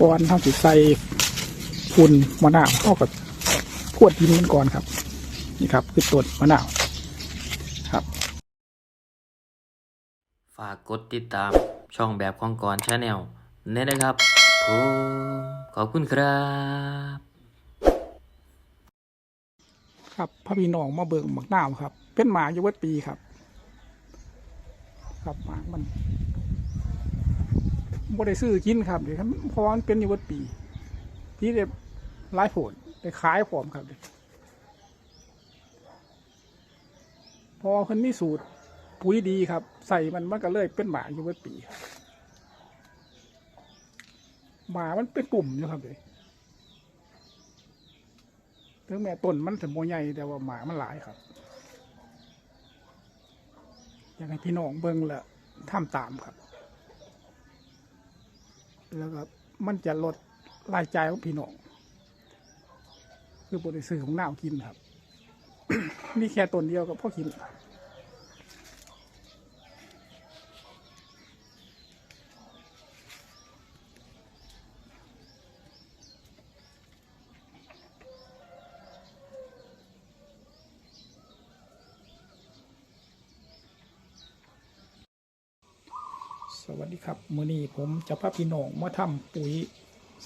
ก่อนเขาสิใส่ฝุ่นมะนาวเข้ากับพรวดดินมันก่อนครับ นี่ครับ คือต้นมะนาวครับ ฝากกดติดตามช่องแบบของกรชาแนลเนี่ยนะครับผมขอบคุณครับ ครับพระพี่น้องมาเบิ่งหมักนาวครับ เป็นหมาอยู่วัดปีครับ ครับหมามัน บ่ได้ซื้อกินครับเดี๋ยวเพราะมันเป็นอยู่วัดปีพี่ได้ไล่ผลได้ขายผอมครับเดี๋ยวพอเพิ่นมีสูตรปุ๋ยดีครับ ใส่มันมันก็เลยเป็นหมาอยู่วัดปีหมามันเป็นกลุ่มอยู่ครับเลยถึงแม้ต้นมันถึงโมใหญ่แต่ว่าหมามันหลายครับอยากให้พี่น้องเบิ่งละทำตามครับ แล้วก็มันจะลดรายจ่ายของพี่น้องคือบริซื้อของหน้ากินครับ มีแค่ต้นเดียวก็พอกิน สวัสดีครับมื้อนี้ผมจะพาพี่น้องมาทำปุ๋ย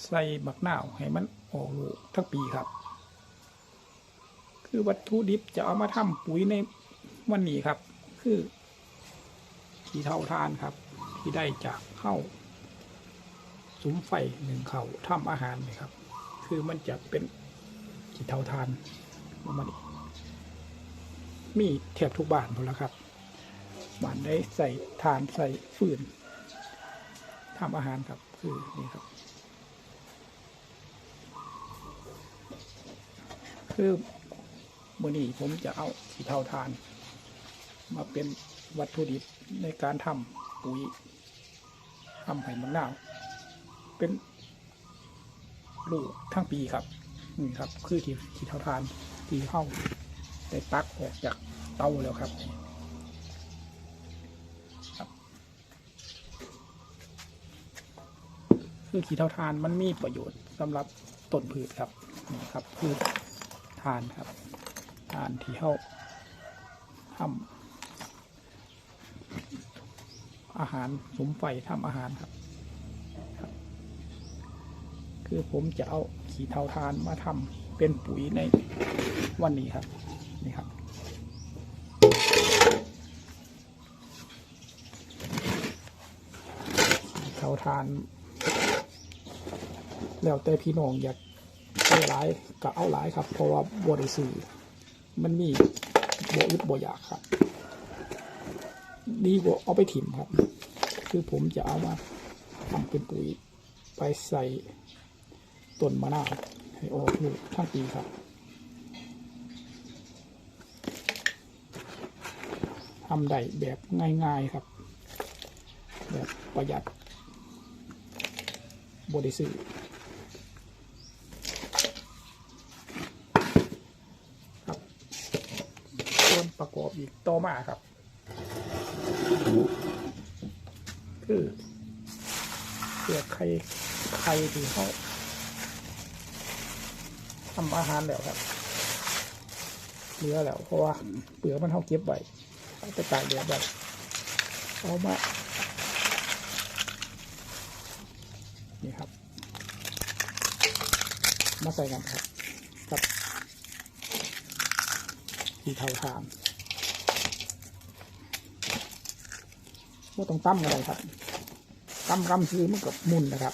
ใส่บักหนาวให้มันออกลูกทั้งปีครับ คือวัตถุดิบจะเอามาทำปุ๋ยในวันนี้ครับ คือขี้เท่าทานครับ ที่ได้จากเข้าสุมไฟหนึ่งเขาทำอาหารนี่ครับ คือมันจะเป็นขี้เท่าทานมาณนี้มีแทบทุกบ้านหมดแล้วครับบ้านได้ใส่ทานใส่ฟืน ทำอาหารครับ คือนี่ครับ คือมื่อนี้ผมจะเอาขี้เทาทาน มาเป็นวัตถุดิบในการทำปุ๋ยทำไผ่มะนาวเป็นลูกทั้งปีครับนี่ครับ คือที่ขี้เทาทานที่เข้าได้ตักออกจากเตาแล้วครับ คือขี้เท่าทานมันมีประโยชน์สำหรับต้นพืชครับนี่ครับพืชทานครับทานที่เข้าทำอาหารสมไฟทำอาหารครับ คือผมจะเอาขี้เท่าทานมาทำเป็นปุ๋ยในวันนี้ครับนี่ครับเท่าทาน แล้วแต่พี่น้องอยากเอาหลายก็เอาหลายครับ เพราะว่าบริสื่อมันมีบ่อึดบ่อยากครับ ดีกว่าเอาไปถิ่มครับ คือผมจะเอามาทำเป็นปุ๋ยไปใส่ต้นมะนาวให้ออกลูกทั้งปีครับทำได้แบบง่ายๆครับ แบบประหยัดบริสื่รับส่วนประก อบอีกต่อมาครับ คือเปลือกไข่ไข่ที่เขาทำอาหารแล้วครับเหลือแล้ว เพราะว่าเปลือกมันเขาเก็บไว้เอาไปตากแดดไว้เอามานี่ครับ มาใส่กันครับกับที่เทาทาน ว่าต้องตั้มอะไรครับตั้มรำซื้อมันกับมุนนะครับ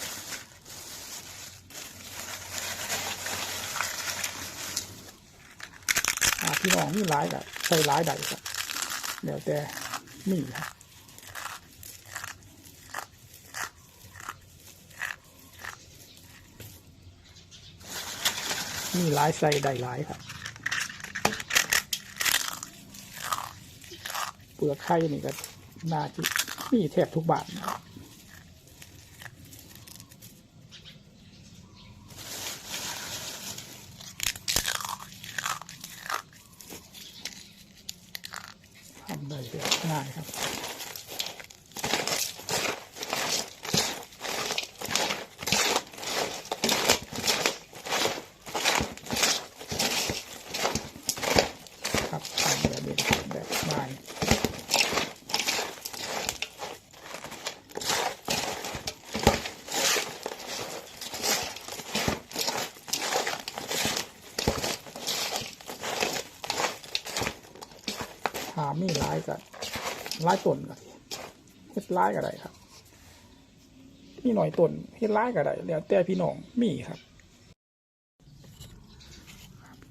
พี่น้องมีหลายกับใส่หลายใดครับเดี๋ยวแต่มีครับมีหลายใส่ได้หลายครับเปลือกไข่นี่ก็น่าจะมีแทบทุกบาทครับทำได้ง่ายครับายกับหลายตนก็เฮ็ดหลายก็ได้ครับมีหน่อยตนเฮ็ดหลายก็ได้แล้วแต่พี่น้องมีครับ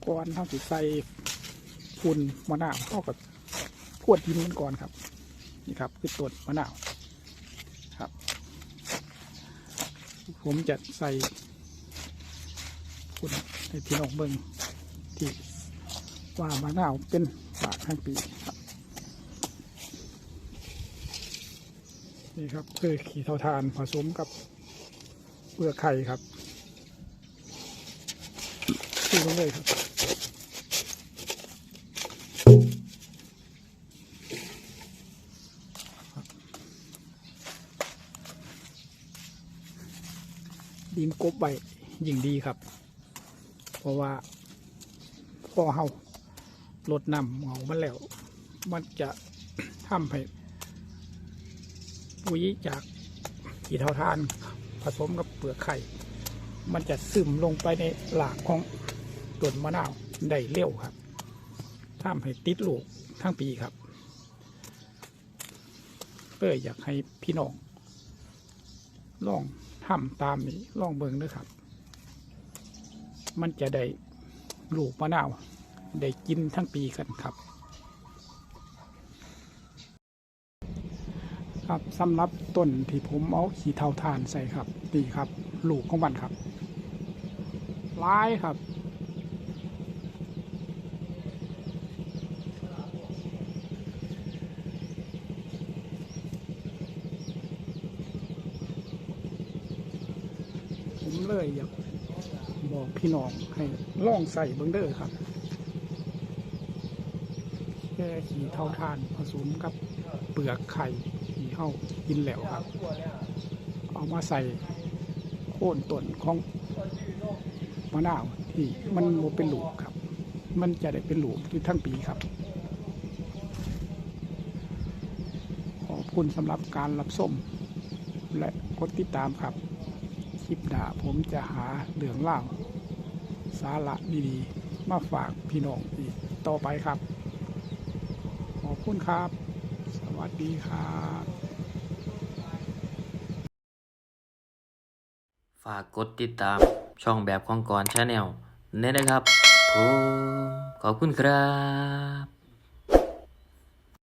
ก่อนเฮาสิใส่ฝุ่นมะนาวเฮาก็พวดดินมันก่อนครับ นี่ครับคือต้นมะนาวครับ ผมจะใส่ฝุ่นให้พี่น้องเบิ่งที่ว่ามะนาวเป็นฝากทั้งปีครับ นี่ครับคือขี้เท่าทานผสมกับเปลือกไข่ครับที่ลงเลยครับดินกบใบยิ่งดีครับ เพราะว่าพอเฮาลดน้ำเหงามันแล้ว มันจะทำให้ ปุ๋ยจากขี้เท่าทาน ผสมกับเปลือกไข่ มันจะซึมลงไปในหลากของต้นมะนาวได้เร็วครับทำให้ติดลูกทั้งปีครับเพื่ออยากให้พี่น้องลองทำตามนี้ลองเบิ่งด้วยครับ มันจะได้ลูกมะนาว ได้กินทั้งปีกันครับ ครับสำหรับต้นที่ผมเอาขี้เทาทานใส่ครับนี่ครับลูกของมันครับร้ายครับ ผมเลยอยากบอกพี่น้องให้ล่องใส่เบิ้งเด้อครับแค่ขี่เท่าทานผสมกับเปลือกไข่ เขากินแล้วครับ เอามาใส่โค่นต้นของมะนาวที่มันโมเป็นหลูกครับ มันจะได้เป็นหลูกอยู่ทั้งปีครับ ขอบคุณสำหรับการรับชมและกดติดตามครับ คลิปหน้าผมจะหาเรื่องเล่าสาระดีๆ มาฝากพี่น้องอีกต่อไปครับ ขอบคุณครับ สวัสดีครับ ฝากกดติดตามช่องแบบของกรชาแนลเนี่ยนะครับผมขอบคุณครับ